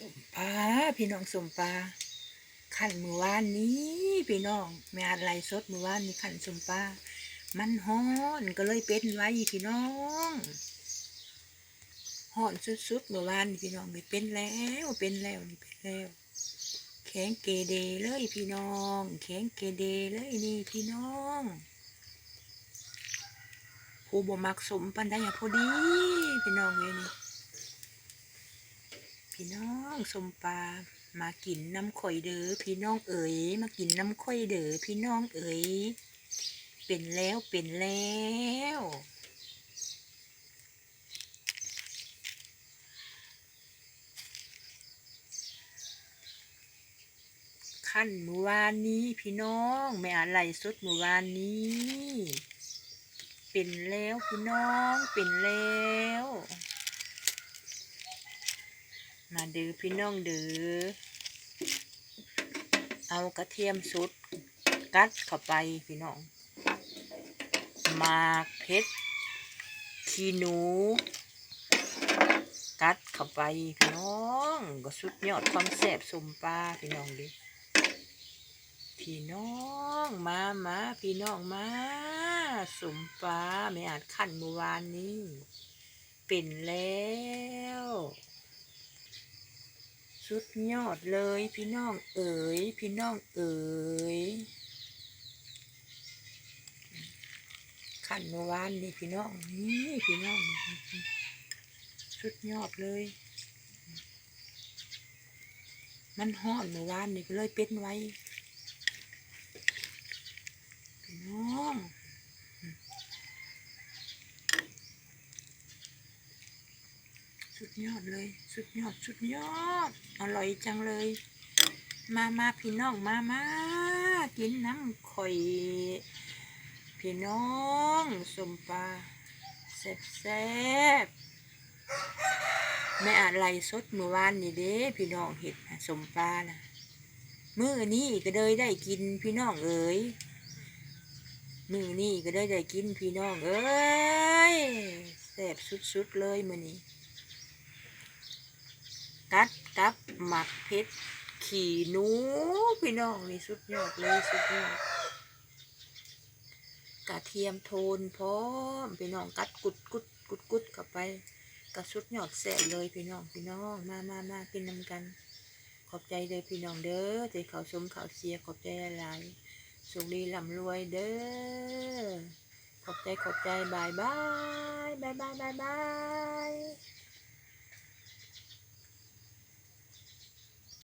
สมปลาพี่น้องสมปลาขันมือวานนี้พี่น้องแม่อะไรสดมือวานนี้ขันสมปลามันฮ้อนก็เลยเป็นไว้พี่น้องฮ้อนสุดๆเมื่อวานี่พี่น้องไม่เป็นแล้วเป็นแล้วนี่เป็นแล้ว แข็งเกเดเลยพี่น้อง แข็งเกเดเลยนี่พี่น้องผู้บ่มักสมปันได้อะพอดีพี่น้องเวยนี่ พี่น้องสมปลามากินน้ำข่อยเด้อพี่น้องเอ๋ยมากินน้ำข่อยเด้อพี่น้องเอ๋ยเป็นแล้วเป็นแล้วขั้นเมื่อวานนี้พี่น้องไม่อะไรสดเมื่อวานนี้ เป็นแล้วพี่น้องเป็นแล้ว มา เดือพี่น้องเดือเอากระเทียมสุด กัดเข้าไปพี่น้องมากเพชรขี้หนู กัดเข้าไปพี่น้องก็สุดยอดความแซ่บสมปลาพี่น้องดิพี่น้องมามาพี่น้องมาสมปลาไม่อาจขั้นเมื่อวานนี้เป็นแล้ว สุดยอดเลยพี่น้องเอ๋ยพี่น้องเอ๋ยขันเมื่อวานนี่พี่น้องนี่พี่น้องสุดยอดเลย มันหอนเมื่อวานนี่ก็เลยเป็นไว้พี่น้อง สุดยอดเลย สุดยอด สุดยอด อร่อยจังเลย มามาพี่น้อง มามากินน้ำข่อย พี่น้องสมปลาแซ่บแซ่บๆแม่อะไรสดเมื่อวานนี่เด้ พี่น้องเห็ดสมปลานะมื้อนี้ก็เลยได้กินพี่น้องเอ๋ยมื้อนี้ก็เลยได้กินพี่น้องเอ้ยแซ่บสุดๆเลยมื้อนี้ กัดกับหมักเพชรขี่หนูพี่น้องนี่สุดยอดเลยสุดยอดกระเทียมโทนพร้อมพี่น้องกัดกุดกุดกุดกุดเข้าไปกระสุดยอดแสบเลยพี่น้องพี่น้องมามามากินนำกัน ขอบใจเลยพี่น้องเด้อใจเขาชมเขาเสียขอบใจหลายสุขดีร่ำรวยเด้อขอบใจขอบใจบายบายบายบายบายบาย